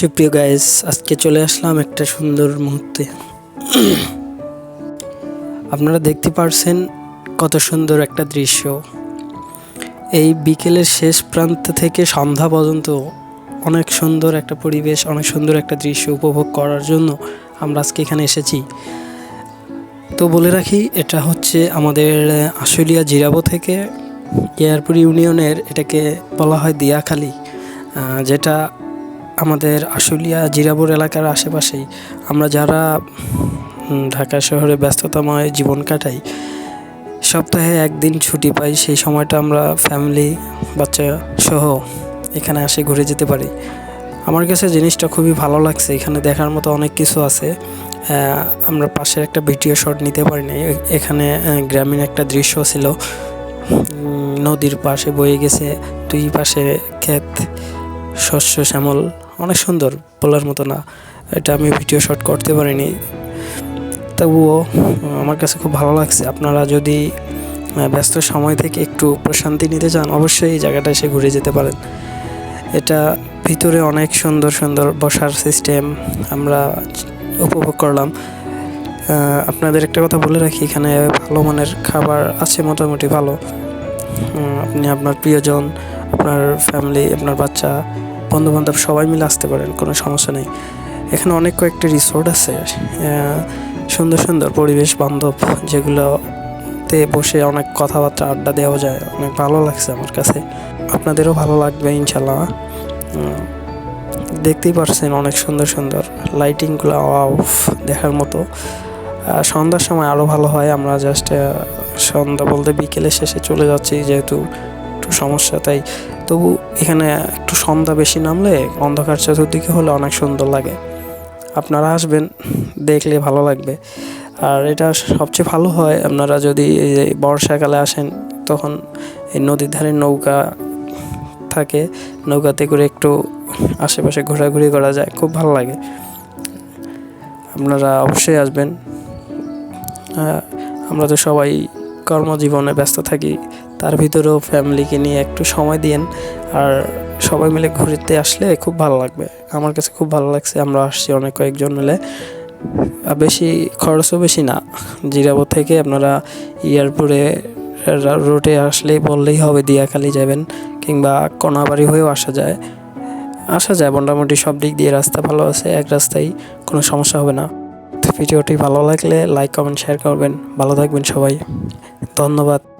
সুপ্রিয় গাইস আজকে চলে আসলাম একটা সুন্দর মুহূর্তে। আপনারা দেখতে পারছেন কত সুন্দর একটা দৃশ্য। এই বিকেলের শেষ প্রান্ত থেকে সন্ধ্যা পর্যন্ত অনেক সুন্দর একটা পরিবেশ, অনেক সুন্দর একটা দৃশ্য উপভোগ করার জন্য আমরা আজকে এখানে এসেছি। তো বলে রাখি, এটা হচ্ছে আমাদের আশুলিয়া জিরাবো থেকে এয়ারপুর ইউনিয়নের এটাকে বলা হয় দিয়াখালী যেটা আমাদের আশুলিয়া, জিরাবুর এলাকার আশেপাশেই আমরা যারা ঢাকা শহরে ব্যস্ততাময় জীবন কাটাই, সপ্তাহে একদিন ছুটি পাই, সেই সময়টা আমরা ফ্যামিলি বাচ্চা সহ এখানে আসে ঘুরে যেতে পারি। আমার কাছে জিনিসটা খুবই ভালো লাগছে, এখানে দেখার মতো অনেক কিছু আছে। আমরা পাশের একটা ভিডিও শট নিতে পারিনি এখানে গ্রামীণ একটা দৃশ্য ছিল। নদীর পাশে বয়ে গেছে দুই পাশে ক্ষেত, শস্য, শ্যামল। অনেক সুন্দর বলার মতো না। এটা আমি ভিডিও শট করতে পারিনি। তবুও, আমার কাছে খুব ভালো লাগছে। আপনারা যদি ব্যস্ত সময় থেকে একটু প্রশান্তি নিতে চান, অবশ্যই এই জায়গাটা এসে ঘুরে যেতে পারেন। এটা ভিতরে অনেক সুন্দর সুন্দর বসার সিস্টেম আমরা উপভোগ করলাম। আপনাদের একটা কথা বলে রাখি, এখানে ভালো মানের খাবার আছে, মোটামুটি ভালো। আপনি আপনার প্রিয়জন, আপনার ফ্যামিলি আপনার বাচ্চা বন্ধু বান্ধব সবাই মিলে আসতে পারেন, কোনো সমস্যা নেই। এখানে অনেক কয়েকটি রিসোর্ট আছে সুন্দর সুন্দর পরিবেশ বান্ধব, যেগুলোতে বসে অনেক কথাবার্তা, আড্ডা দেওয়া যায়। অনেক ভালো লাগছে আমার কাছে। আপনাদেরও ভালো লাগবে ইনশাল্লাহ দেখতেই পারছেন অনেক সুন্দর সুন্দর লাইটিংগুলো অফ দেখার মতো। সন্ধ্যার সময় আরও ভালো হয়, আমরা জাস্ট সন্ধ্যা বলতে বিকেলের শেষে চলে যাচ্ছি, যেহেতু একটু সমস্যা, তাই তবু এখানে একটু সন্ধ্যা বেশি নামলে অন্ধকার চতুর্দিকে হলে অনেক সুন্দর লাগে। আপনারা আসবেন, দেখলে ভালো লাগবে। আর এটা সবচেয়ে ভালো হয়, আপনারা যদি এই যে বর্ষাকালে আসেন, তখন এই নদীর ধারে নৌকা থাকে, নৌকাতে করে একটু আশেপাশে ঘোরাঘুরি করা যায়, খুব ভালো লাগে। আপনারা অবশ্যই আসবেন। আমরা তো সবাই কর্মজীবনে ব্যস্ত থাকি, তার ভিতরেও ফ্যামিলিকে নিয়ে একটু সময় দিন আর সবাই মিলে ঘুরতে আসলে খুব ভালো লাগবে। আমার কাছে খুব ভালো লাগছে, আমরা আসছি অনেক কয়েকজন মিলে। বেশি খরচও বেশি না। জিরাবো থেকে আপনারা ইয়ারপুরে রোডে আসলেই বললেই হবে, দিয়াখালি যাবেন কিংবা কণাবাড়ি হয়েও আসা যায়। আসা যায়, মোটামুটি সব দিক দিয়ে রাস্তা ভালো আছে, এক রাস্তায় কোনো সমস্যা হবে না। ভিডিওটি ভালো লাগলে লাইক কমেন্ট শেয়ার করবেন। ভালো থাকবেন সবাই। ধন্যবাদ।